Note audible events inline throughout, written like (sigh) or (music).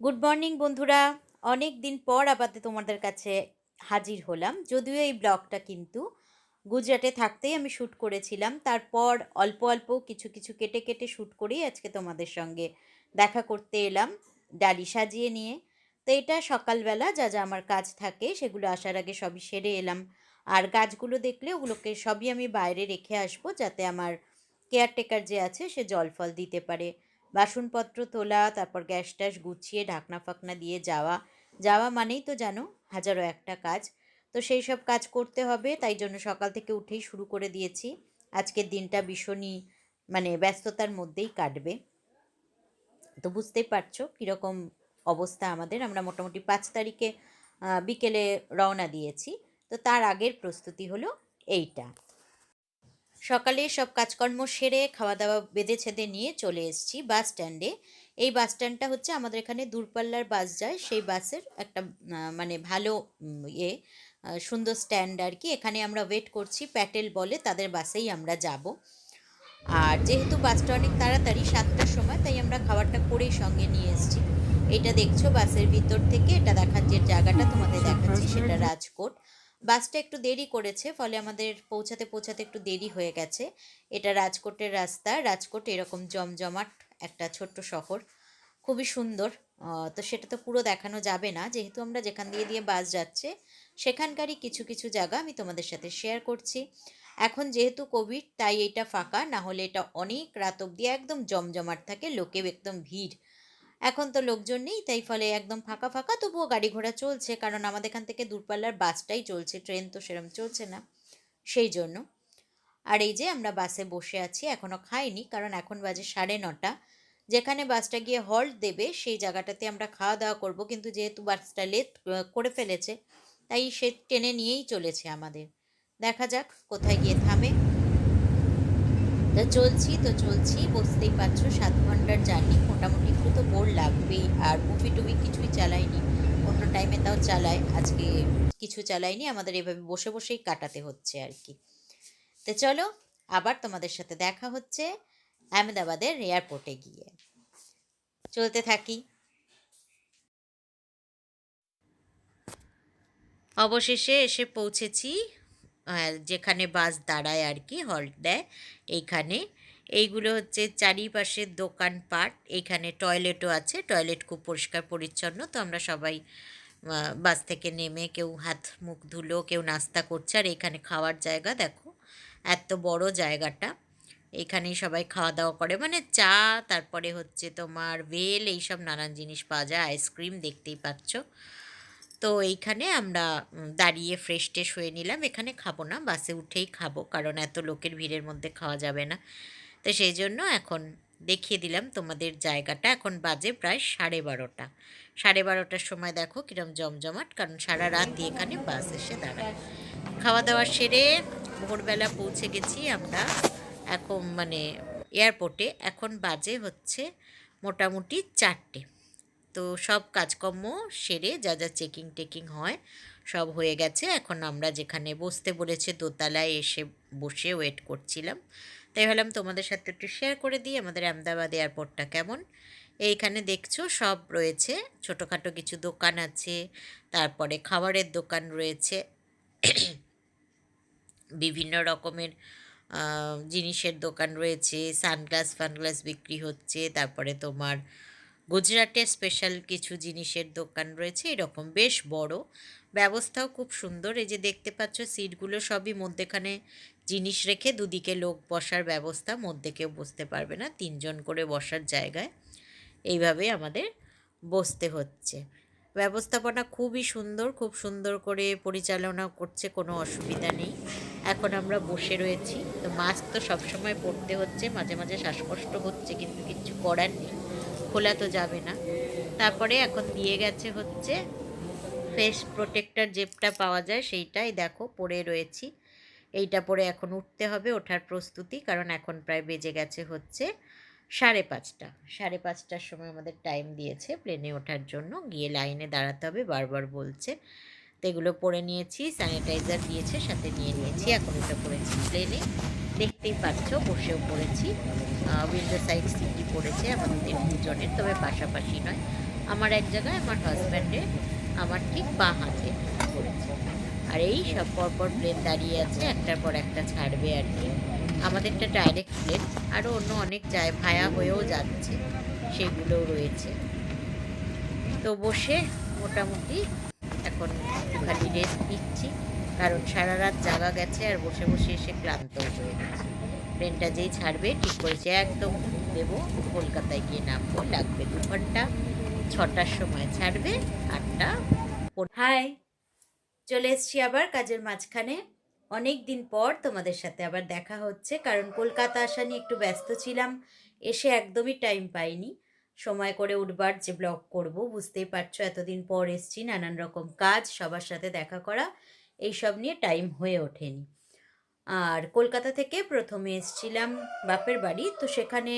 Good morning বন্ধুরা। অনেক দিন পর আবার তোমাদের কাছে হাজির হলাম। যদিও এই ব্লগটা কিন্তু গুজরাটে থাকতেই আমি শ্যুট করেছিলাম। তারপর অল্প অল্প কিছু কিছু কেটে কেটে শ্যুট করেই আজকে তোমাদের সঙ্গে দেখা করতে এলাম, ডালি সাজিয়ে নিয়ে। তো এটা সকালবেলা যা যা আমার কাজ থাকে, সেগুলো আসার আগে সবই সেরে এলাম। আর গাছগুলো দেখলে ওগুলোকে সবই আমি বাইরে রেখে আসব, যাতে আমার কেয়ারটেকার যে আছে, সে জল ফল দিতে পারে। বাসনপত্র তোলা, তারপর গ্যাস ট্যাস গুছিয়ে ঢাকনা ফাকনা দিয়ে যাওয়া। যাওয়া মানেই তো জানো, হাজারো একটা কাজ। তো সেই সব কাজ করতে হবে, তাই জন্য সকাল থেকে উঠেই শুরু করে দিয়েছি। আজকের দিনটা ভীষণই মানে ব্যস্ততার মধ্যেই কাটবে। তো বুঝতেই পারছ কীরকম অবস্থা আমাদের। আমরা মোটামুটি পাঁচ তারিখে বিকেলে রওনা দিয়েছি। তো তার আগের প্রস্তুতি হলো এইটা। সকালে সব কাজকর্ম সেরে খাওয়া দাওয়া বেঁধে ছেদে নিয়ে চলে এসেছি বাস স্ট্যান্ডে। এই বাস স্ট্যান্ডটা হচ্ছে আমাদের এখানে দূরপাল্লার বাস যায়। সেই বাসের একটা মানে ভালো ইয়ে সুন্দর স্ট্যান্ড আর কি। এখানে আমরা ওয়েট করছি প্যাটেল বলে তাদের বাসেই আমরা যাব। আর যেহেতু বাসটা অনেক তাড়াতাড়ি সাতটার সময় তাই আমরা খাবারটা করেই সঙ্গে নিয়ে এসেছি। এটা দেখছ বাসের ভিতর থেকে এটা দেখার যে জায়গাটা তোমাদের দেখাচ্ছি সেটা রাজকোট। বাসটা একটু দেরি করেছে, ফলে আমাদের পৌঁছাতে পৌঁছাতে একটু দেরি হয়ে গেছে। এটা রাজকোটের রাস্তা, রাজকোট এরকম জমজমাট একটা ছোট্ট শহর, খুবই সুন্দর। তো সেটা তো পুরো দেখানো যাবে না। যেহেতু আমরা যেখান দিয়ে দিয়ে বাস যাচ্ছে, সেখানকারই কিছু কিছু জায়গা আমি তোমাদের সাথে শেয়ার করছি। এখন যেহেতু কোভিড তাই এটা ফাঁকা, না হলে এটা অনেক রাত অবধি একদম জমজমাট থাকে লোকে একদম ভিড়। এখন তো লোকজন নেই, তাই ফলে একদম ফাঁকা ফাঁকা তবুও গাড়ি ঘোড়া চলছে, কারণ আমাদের এখান থেকে দূরপাল্লার বাসটাই চলছে, ট্রেন তো সেরম চলছে না, সেই জন্য। আর এই যে আমরা বাসে বসে আছি এখনও খাইনি, কারণ এখন বাজে সাড়ে নটা, যেখানে বাসটা গিয়ে হল্ট দেবে, সেই জায়গাটাতে আমরা খাওয়া দাওয়া করব, কিন্তু যেহেতু বাসটা লেট করে ফেলেছে, তাই সে টেনে নিয়েই চলেছে আমাদের। দেখা যাক কোথায় গিয়ে থামে। তো চলছি তো চলছি। বুঝতেই পারছ, সাত ঘণ্টার জার্নি। মোটামুটি একটু তো বোর লাগবেই, আর মুভি টুভি কিছুই চালাইনি। অন্য টাইমে তাও চালায় আজকে কিছু চালাইনি। আমাদের এভাবে বসে বসেই কাটাতে হচ্ছে আর কি। তো চলো, আবার তোমাদের সাথে দেখা হচ্ছে আহমেদাবাদের এয়ারপোর্টে গিয়ে। চলতে থাকি। অবশেষে এসে পৌঁছেছি। যেখানে বাস দাঁড়ায় আর কি হল্ট দেয়, এইখানে। এইগুলো হচ্ছে চারিপাশের দোকানপাট এইখানে টয়লেটও আছে টয়লেট খুব পরিষ্কার পরিচ্ছন্ন, তো আমরা সবাই বাস থেকে নেমে কেউ হাত মুখ ধুলো, কেউ নাস্তা করছে, আর এখানে খাওয়ার জায়গা, দেখো, এত বড় জায়গাটা। এখানেই সবাই খাওয়া দাওয়া করে মানে চা, তারপরে হচ্ছে তোমার ভেল এইসব নানান জিনিস পাওয়া যায় আইসক্রিম দেখতেই পাচ্ছ। তো এইখানে আমরা দাঁড়িয়ে ফ্রেশ ট্রেশ হয়ে নিলাম। এখানে খাব না, বাসে উঠেই খাব, কারণ এত লোকের ভিড়ের মধ্যে খাওয়া যাবে না। তো সেই জন্য এখন দেখিয়ে দিলাম তোমাদের জায়গাটা। এখন বাজে প্রায় সাড়ে বারোটা। সাড়ে বারোটার সময় দেখো কিরম জমজমাট, কারণ সারা রাত এখানে বাস এসে দাঁড়ায়। খাওয়া দাওয়া সেরে ভোরবেলা পৌঁছে গেছি আমরা এখন মানে এয়ারপোর্টে এখন বাজে হচ্ছে মোটামুটি চারটে। তো সব কাজকর্ম সেরে যা যা চেকিং টেকিং হয়, সব হয়ে গেছে। এখন আমরা যেখানে বসতে বলেছে দোতলায় এসে বসে ওয়েট করছিলাম। তাই ভাবলাম তোমাদের সাথে একটু শেয়ার করে দিই, আমাদের আহমেদাবাদ এয়ারপোর্টটা কেমন? এইখানে দেখছ সব রয়েছে, ছোটোখাটো কিছু দোকান আছে, তারপরে খাবারের দোকান রয়েছে। বিভিন্ন রকমের জিনিসের দোকান রয়েছে, সানগ্লাস ফানগ্লাস বিক্রি হচ্ছে, তারপরে তোমার গুজরাটের স্পেশাল কিছু জিনিসের দোকান রয়েছে, এরকম বেশ বড়। ব্যবস্থাও খুব সুন্দর, এই যে দেখতে পাচ্ছ সিটগুলো সবই মধ্যেখানে জিনিস রেখে দুদিকে লোক বসার ব্যবস্থা, মধ্যে কেউ বসতে পারবে না, তিনজন করে বসার জায়গায়। এইভাবে আমাদের বসতে হচ্ছে। ব্যবস্থাপনা খুবই সুন্দর, খুব সুন্দর করে পরিচালনা করছে, কোনো অসুবিধা নেই। এখন আমরা বসে রয়েছি, তো মাস্ক তো সবসময় পরতে হচ্ছে, মাঝে মাঝে শ্বাসকষ্ট হচ্ছে, কিন্তু কিচ্ছু করার নেই। খোলা তো যাবে না। তারপরে এখন দিয়ে গেছে হচ্ছে ফেস প্রোটেক্টর জেপটা পাওয়া যায়, সেইটাই দেখো পরে রয়েছি। এইটা পরে এখন উঠতে হবে, ওঠার প্রস্তুতি, কারণ এখন প্রায় বেজে গেছে হচ্ছে সাড়ে পাঁচটা। সাড়ে পাঁচটার সময় আমাদের টাইম দিয়েছে প্লেনে ওঠার জন্য, গিয়ে লাইনে দাঁড়াতে হবে, বারবার বলছে। তো এগুলো পরে নিয়েছি স্যানিটাইজার দিয়েছে, সাথে নিয়ে নিয়েছি, এখন এটা পরেছি প্লেনে দেখতেই পাচ্ছ বসেও পড়েছি। উইন্ডো সাইড সিটি পড়েছে, আমাদের দুজনের, তবে পাশাপাশি নয়। আমার এক জায়গায় আমার হাজব্যান্ডের আমার ঠিক বাঁ হাতে পড়েছে। আর এই সব পরপর প্লেন দাঁড়িয়ে আছে, একটার পর একটা ছাড়বে আর কি। আমাদেরটা ডাইরেক্ট প্লেন আরও অন্য অনেক যায়, ভায়া হয়েও যাচ্ছে, সেগুলোও রয়েছে। তো বসে মোটামুটি এখন একটুখানি রেস্ট নিচ্ছি। কারণ সারা রাত জাগা গেছে আর বসে বসে এসে ক্লান্ত হয়ে গেছে। ট্রেনটা যেই ছাড়বে, ঠিক করেছে একদম দেব, কলকাতায় গিয়ে নামবো, লাগবে দু ঘণ্টা, ছটার সময় ছাড়বে, আটটা হাই, চলে এসছি আবার কাজের মাঝখানে। অনেক দিন পর তোমাদের সাথে আবার দেখা হচ্ছে, কারণ কলকাতা আসা নিয়ে একটু ব্যস্ত ছিলাম, এসে একদমই টাইম পাইনি। সময় করে উঠবার যে ব্লগ করব, বুঝতেই পারছ, এতদিন পর এসছি, নানান রকম কাজ, সবার সাথে দেখা করা। এইসব নিয়ে টাইম হয়ে ওঠেনি। আর কলকাতা থেকে প্রথমে এসছিলাম বাপের বাড়ি, তো সেখানে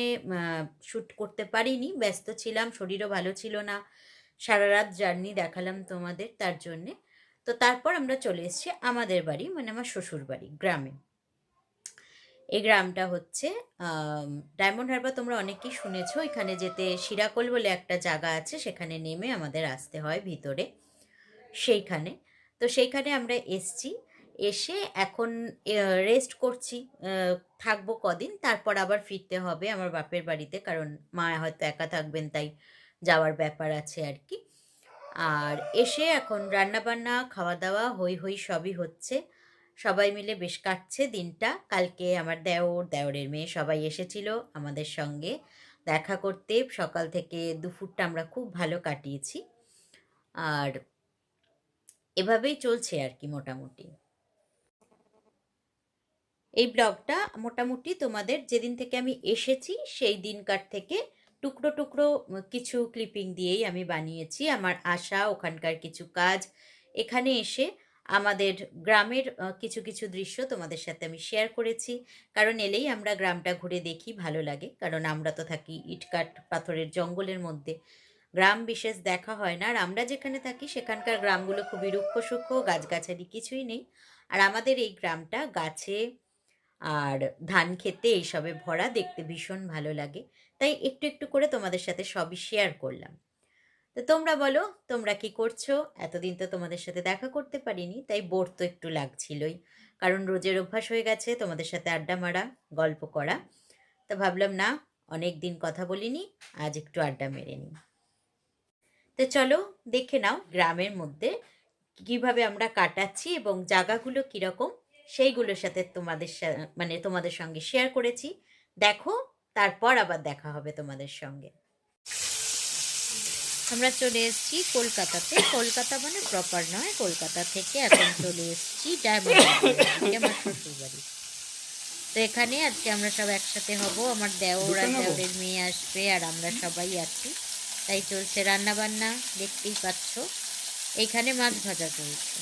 শ্যুট করতে পারিনি, ব্যস্ত ছিলাম, শরীরও ভালো ছিল না। সারা রাত জার্নি দেখালাম তোমাদের তার জন্যে। তো তারপর আমরা চলে এসেছি আমাদের বাড়ি মানে আমার শ্বশুর বাড়ি, গ্রামে। এই গ্রামটা হচ্ছে ডায়মন্ড হারবার তোমরা অনেকেই শুনেছো, এখানে যেতে শিরাকোল বলে একটা জায়গা আছে, সেখানে নেমে আমাদের আসতে হয় ভিতরে। সেইখানে। তো সেইখানে আমরা এসছি। এসে এখন রেস্ট করছি থাকব কদিন। তারপর আবার ফিরতে হবে আমার বাপের বাড়িতে, কারণ মা হয়তো একা থাকবেন, তাই যাওয়ার ব্যাপার আছে আর কি। আর এসে এখন রান্নাবান্না খাওয়া দাওয়া হই হই সবই হচ্ছে। সবাই মিলে বেশ কাটছে দিনটা। কালকে আমার দেওর, দেওরের মেয়ে সবাই এসেছিল আমাদের সঙ্গে। দেখা করতে সকাল থেকে দুপুরটা আমরা খুব ভালো কাটিয়েছি। আর এভাবেই চলছে আর কি মোটামুটি। এই ব্লগটা মোটামুটি তোমাদের যেদিন থেকে আমি এসেছি, সেই দিনকার থেকে টুকরো টুকরো কিছু ক্লিপিং দিয়েই আমি বানিয়েছি। আমার আশা, ওখানকার কিছু কাজ, এখানে এসে আমাদের গ্রামের কিছু কিছু দৃশ্য তোমাদের সাথে আমি শেয়ার করেছি। কারণ এলেই আমরা গ্রামটা ঘুরে দেখি, ভালো লাগে। কারণ আমরা তো থাকি ইটকাট পাথরের জঙ্গলের মধ্যে। গ্রাম বিশেষ দেখা হয় না। আর আমরা যেখানে থাকি, সেখানকার গ্রামগুলো খুবই রুক্ষ সূক্ষ্ম, গাছগাছালি কিছুই নেই। আর আমাদের এই গ্রামটা গাছে আর ধান খেতে এইসবে ভরা, দেখতে ভীষণ ভালো লাগে। তাই একটু একটু করে তোমাদের সাথে সবই শেয়ার করলাম। তো তোমরা বলো, তোমরা কি করছ? এতদিন তো তোমাদের সাথে দেখা করতে পারিনি, তাই বোর তো একটু লাগছিলই। কারণ রোজের অভ্যাস হয়ে গেছে, তোমাদের সাথে আড্ডা মারা, গল্প করা। তো ভাবলাম না অনেক দিন কথা বলিনি, আজ একটু আড্ডা মেরে নিই। তো চলো দেখে নাও গ্রামের মধ্যে কীভাবে আমরা কাটাচ্ছি এবং জায়গাগুলো কীরকম সেইগুলোর সাথে তোমাদের মানে তোমাদের সঙ্গে শেয়ার করেছি। দেখো তারপর আবার দেখা হবে তোমাদের সঙ্গে। আমরা চলে এসেছি কলকাতাতে। কলকাতা মানে প্রপার নয় কলকাতা থেকে এখন চলে এসেছি ডায়মন্ড আমার শ্বশুরবাড়ি। তো এখানে আজকে আমরা সব একসাথে হব আমার দেওর আর দেওরের মেয়ে আসবে আর আমরা সবাই আছি। তাই চলছে রান্না বান্না দেখতেই পাচ্ছ। এইখানে মাছ ভাজা চলছে।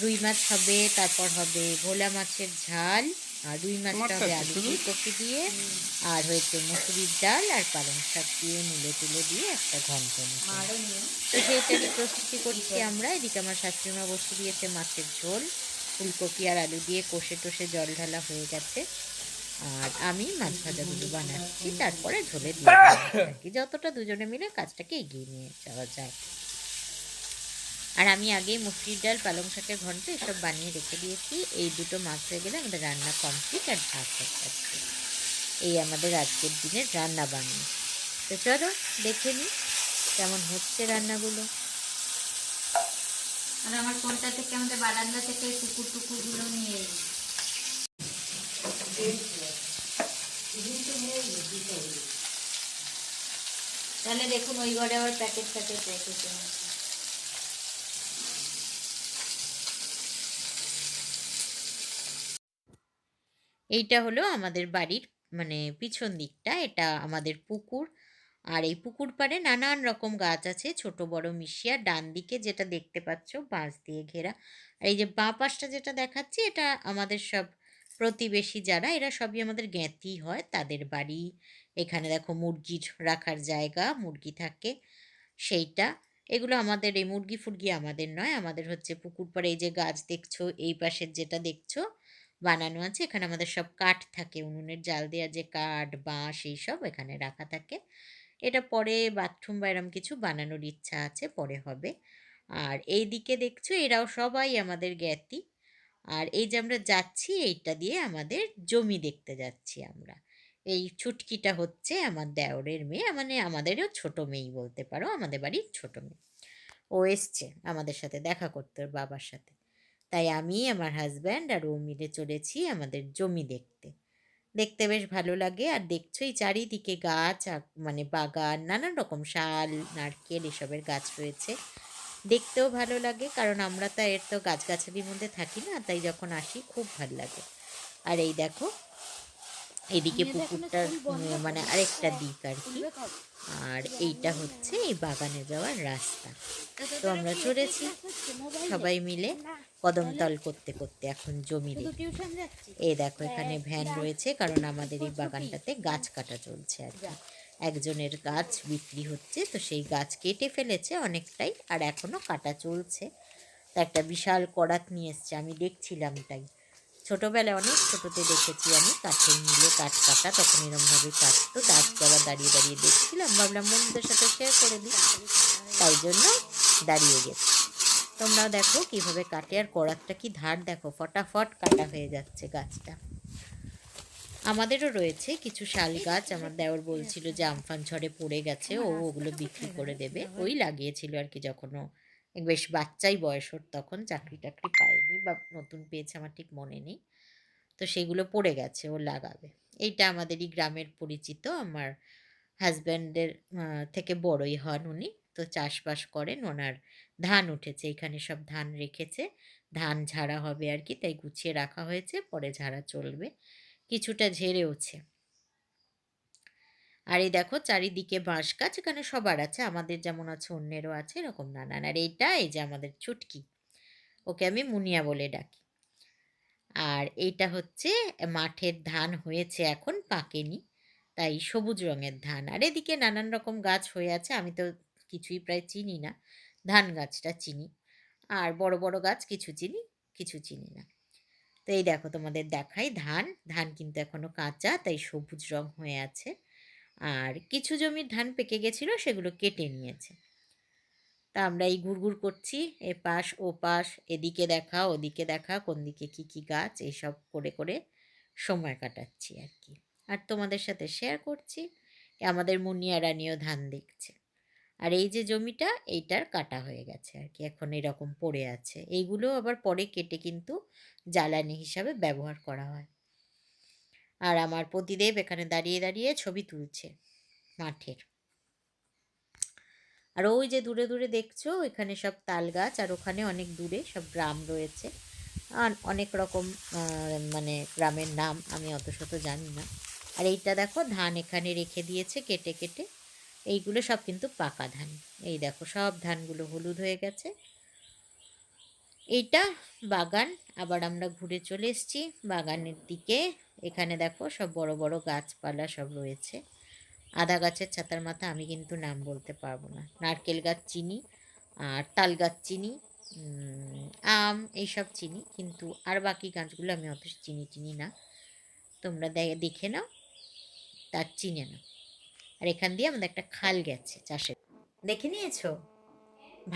রুই মাছ হবে তারপর হবে ভোলা মাছের ঝাল আর রুই মাছটা হবে আলু ফুলকপি দিয়ে আর হয়েছে মুসুরির ডাল আর পালং শাক দিয়ে মুলে তুলে দিয়ে একটা ঘন্ট তো সেইটারই প্রস্তুতি করছি আমরা। এদিকে আমার শাশুড়িমা বসে দিয়েছে মাছের ঝোল ফুলকপি আর আলু দিয়ে কষে টষে জল ঢালা হয়ে গেছে। আর আমি মাছ ভাজাগুলো বানাচ্ছি তারপরে ঝোলে দিয়ে (coughs) যতটা দুজনে মিলে কাজটাকে এগিয়ে নিয়ে যাওয়া যায়। আর আমি আগেই মুসুরির ডাল পালং শাকের ঘন্ট এসব বানিয়ে রেখে দিয়েছি। এই দুটো মাছ হয়ে গেলে আমাদের রান্না কমপ্লিট আর ভাত হয়ে যাচ্ছে। এই আমাদের আজকের দিনের রান্না বান্না। তো চলো দেখে নিই কেমন হচ্ছে রান্নাগুলো। আর আমার কোনটা থেকে আমাদের বারান্দা থেকে কুকুর টুকুরগুলো নিয়ে তাহলে দেখুন, ওই ঘরে আবার প্যাকেট প্যাকেট রেখেছে এইটা হলো আমাদের বাড়ির মানে পিছন দিকটা, এটা আমাদের পুকুর। আর এই পুকুর পাড়ে নানান রকম গাছ আছে, ছোট, বড়, মিশিয়া ডান দিকে যেটা দেখতে পাচ্ছ, বাঁশ দিয়ে ঘেরা। আর এই যে বাঁ পাশটা যেটা দেখাচ্ছি, এটা আমাদের সব প্রতিবেশী যারা, এরা সবই আমাদের জ্ঞাতি হয়, তাদের বাড়ি। এখানে দেখো মুরগি রাখার জায়গা, মুরগি থাকে সেইটা। এগুলো আমাদের, এই মুরগি ফুরগি আমাদের নয়, আমাদের হচ্ছে পুকুর পাড়ে এই যে গাছ দেখছ, এই পাশের যেটা দেখছ, বানানো আছে। এখানে আমাদের সব কাঠ থাকে, উনুনের জাল দেওয়া যে কাঠ, বাঁশ এইসব এখানে রাখা থাকে। এটা পরে বাথরুম বা এরম কিছু বানানোর ইচ্ছা আছে, পরে হবে। আর এই দিকে দেখছ, এরাও সবাই আমাদের জ্ঞাতি। আর এই যে আমরা যাচ্ছি, এইটা দিয়ে আমাদের জমি দেখতে যাচ্ছি আমরা। এই ছুটকিটা হচ্ছে আমার দেওরের মেয়ে মানে আমাদেরও ছোট মেয়েই বলতে পারো, আমাদের বাড়ির ছোট মেয়ে। ও এসছে আমাদের সাথে দেখা করতে, ওর বাবার সাথে। তাই আমি, আমার হাজব্যান্ড আর ও মিলে চলেছি আমাদের জমি দেখতে। দেখতে বেশ ভালো লাগে, আর দেখছোই চারিদিকে গাছ মানে বাগান, নানান রকম শাল, নারকেল এসবের গাছ রয়েছে। দেখতেও ভালো লাগে কারণ আমরা তো এর তো গাছগাছালির মধ্যে থাকি না তাই যখন আসি খুব ভালো লাগে। আর এই দেখো এদিকে পুকুরটার মানে আরেকটা দিক আর কি। আর এইটা হচ্ছে এই বাগানে যাওয়ার রাস্তা। তো আমরা চড়েছি সবাই মিলে কদমতল করতে করতে এখন জমি এই দেখো এখানে ভ্যান রয়েছে কারণ আমাদের এই বাগানটাতে গাছ কাটা চলছে আর কি। একজনের গাছ বিক্রি হচ্ছে, তো সেই গাছ কেটে ফেলেছে অনেকটাই আর এখনও কাটা চলছে। তা একটা বিশাল করাত নিয়ে এসছে, আমি দেখছিলাম তাই। ছোটোবেলায় অনেক ছোটোতে দেখেছি আমি, কাঠের মিলে কাঠ কাটা, তখন এরমভাবে কাটতো আজকে আবার দাঁড়িয়ে দাঁড়িয়ে দেখছিলাম, ভাবলাম বন্ধুদের সাথে শেয়ার করে দিই। তাই জন্য দাঁড়িয়ে গেছি। তোমরাও দেখো কীভাবে কাটে, আর করাতটা কি ধার দেখো, ফটাফট কাটা হয়ে যাচ্ছে গাছটা। আমাদেরও রয়েছে কিছু শাল গাছ। আমার দেওর বলছিল যে আমফান ঝড়ে পড়ে গেছে, ও ওগুলো বিক্রি করে দেবে। ওই লাগিয়েছিল আর কি যখন ও বেশ বাচ্চাই বয়স ওর, তখন চাকরি টাকরি পায়নি বা নতুন পেয়েছে আমার ঠিক মনে নেই। তো সেগুলো পড়ে গেছে, ও লাগাবে। এইটা আমাদেরই গ্রামের পরিচিত, আমার হাজব্যান্ডের থেকে বড়ই হন উনি। তো চাষবাস করেন, ওনার ধান উঠেছে, এখানে সব ধান রেখেছে। ধান ঝাড়া হবে আর কি, তাই গুছিয়ে রাখা হয়েছে, পরে ঝাড়া চলবে। কিছুটা ঝেড়েওছে আর এই দেখো চারিদিকে বাঁশ গাছ, এখানে সবার আছে, আমাদের যেমন আছে, অন্যেরও আছে, এরকম নানান। আর এইটা এই যে আমাদের চুটকি, ওকে আমি মুনিয়া বলে ডাকি। আর এইটা হচ্ছে মাঠের ধান হয়েছে এখন, পাকেনি, তাই সবুজ রঙের ধান। আর এদিকে নানান রকম গাছ হয়ে আছে, আমি তো কিছুই প্রায় চিনি না, ধান গাছটা চিনি। আর বড় বড় গাছ কিছু চিনি কিছু চিনি না। তো এই দেখো তোমাদের দেখাই, ধান ধান কিন্তু এখনও কাঁচা, তাই সবুজ রং হয়ে আছে। আর কিছু জমির ধান পেকে গেছিল, সেগুলো কেটে নিয়েছে। তা আমরা এই ঘুরঘুর করছি এ পাশ ও পাশ এদিকে দেখা, ওদিকে দেখা, কোন দিকে কী কী গাছ, এইসব করে করে সময় কাটাচ্ছি আর কি। আর তোমাদের সাথে শেয়ার করছি, আমাদের মুনিয়া রানীও ধান দেখছে। আর এই যে জমিটা, এইটার কাটা হয়ে গেছে আর কি এখন এরকম পড়ে আছে। এইগুলো আবার পরে কেটে কিন্তু জ্বালানি হিসাবে ব্যবহার করা হয়। আর আমার পতিদেব এখানে দাঁড়িয়ে দাঁড়িয়ে ছবি তুলছে মাঠের। আর ওই যে দূরে দূরে দেখছ, এখানে সব তাল গাছ, আর ওখানে অনেক দূরে সব গ্রাম রয়েছে। আর অনেক রকম মানে গ্রামের নাম আমি অত শত জানি না। আর এইটা দেখো, ধান এখানে রেখে দিয়েছে কেটে কেটে। এইগুলো সব কিন্তু পাকা ধান। এই দেখো সব ধানগুলো হলুদ হয়ে গেছে। এইটা বাগান, আবার আমরা ঘুরে চলে এসেছি বাগানের দিকে। এখানে দেখো সব বড় বড় গাছপালা সব রয়েছে। আদা গাছের ছাতার মাথা আমি কিন্তু নাম বলতে পারব না। নারকেল গাছ চিনি আর তাল গাছ চিনি আম এইসব চিনি, কিন্তু আর বাকি গাছগুলো আমি অত চিনি চিনি না। তোমরা দেখে নাও, তার চিনে নাও আর এখান দিয়ে আমাদের একটা খাল গেছে চাষের। দেখে নিয়েছো?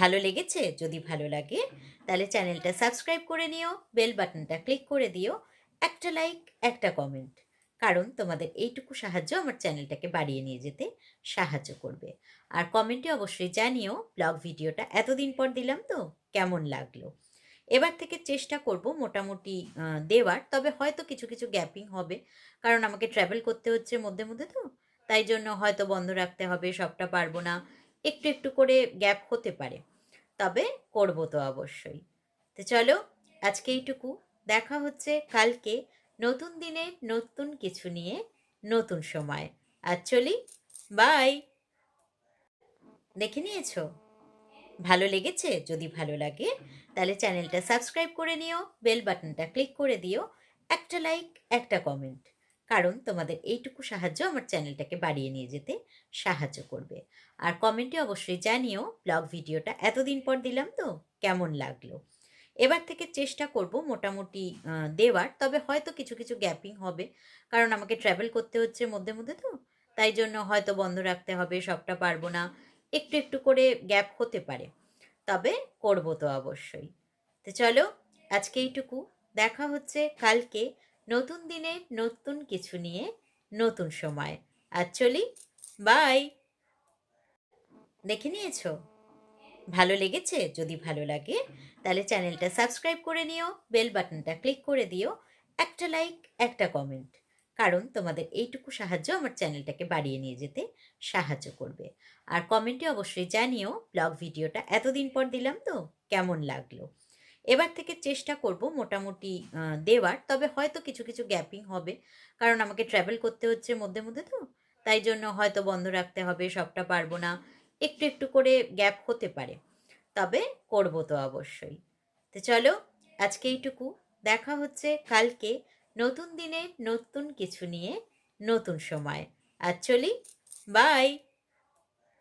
ভালো লেগেছে? যদি ভালো লাগে, তাহলে চ্যানেলটা সাবস্ক্রাইব করে নিও, বেল বাটনটা ক্লিক করে দিও, একটা লাইক, একটা কমেন্ট। কারণ তোমাদের এইটুকু সাহায্য আমার চ্যানেলটাকে বাড়িয়ে নিয়ে যেতে সাহায্য করবে। আর কমেন্টে অবশ্যই জানিও, ব্লগ ভিডিওটা এতদিন পর দিলাম তো, কেমন লাগল? এবার থেকে চেষ্টা করব মোটামুটি দেওয়ার, তবে হয়তো কিছু কিছু গ্যাপিং হবে। কারণ আমাকে ট্রাভেল করতে হচ্ছে মধ্যে মধ্যে তো। তাই জন্য হয়তো বন্ধ রাখতে হবে, সবটা পারব না। একটু একটু করে গ্যাপ হতে পারে। তবে করব তো অবশ্যই। তো চলো, আজকে এইটুকু। দেখা হচ্ছে কালকে নতুন দিনে নতুন কিছু নিয়ে, নতুন সময়। আর চলি বাই দেখে নিয়েছো? ভালো লেগেছে? যদি ভালো লাগে, তাহলে চ্যানেলটা সাবস্ক্রাইব করে নিও বেল বাটনটা ক্লিক করে দিও, একটা লাইক একটা কমেন্ট কারণ তোমাদের এইটুকু সাহায্য আমার চ্যানেলটাকে বাড়িয়ে নিয়ে যেতে সাহায্য করবে। আর কমেন্টে অবশ্যই জানিও ব্লগ ভিডিওটা এতদিন পর দিলাম তো, কেমন লাগল? এবার থেকে চেষ্টা করব মোটামুটি দেওয়ার, তবে হয়তো কিছু কিছু গ্যাপিং হবে। কারণ আমাকে ট্রাভেল করতে হচ্ছে মধ্যে মধ্যে তো, তাই জন্য হয়তো বন্ধ রাখতে হবে, সবটা পারব না। একটু একটু করে গ্যাপ হতে পারে, তবে করব তো অবশ্যই। তো চলো আজকে এইটুকু, দেখা হচ্ছে কালকে নতুন দিনে নতুন কিছু নিয়ে নতুন সময়। আজ চলি। বাই। দেখে নিয়েছো? ভালো লেগেছে? যদি ভালো লাগে, তাহলে চ্যানেলটা সাবস্ক্রাইব করে নিও, বেল বাটনটা ক্লিক করে দিও, একটা লাইক, একটা কমেন্ট। কারণ তোমাদের এইটুকু সাহায্য আমার চ্যানেলটাকে বাড়িয়ে নিয়ে যেতে সাহায্য করবে। আর কমেন্টে অবশ্যই জানিও, ব্লগ ভিডিওটা এতদিন পর দিলাম তো, কেমন লাগল? এবার থেকে চেষ্টা করব মোটামুটি দেওয়ার। তবে হয়তো কিছু কিছু গ্যাপিং হবে। কারণ আমাকে ট্রাভেল করতে হচ্ছে মধ্যে মধ্যে তো। তাই জন্য হয়তো বন্ধ রাখতে হবে, সবটা পারব না। একটু একটু করে গ্যাপ হতে পারে। তবে করব তো অবশ্যই। তো চলো, আজকে এইটুকু। দেখা হচ্ছে কালকে নতুন দিনে নতুন কিছু নিয়ে, নতুন সময়। চলি বাই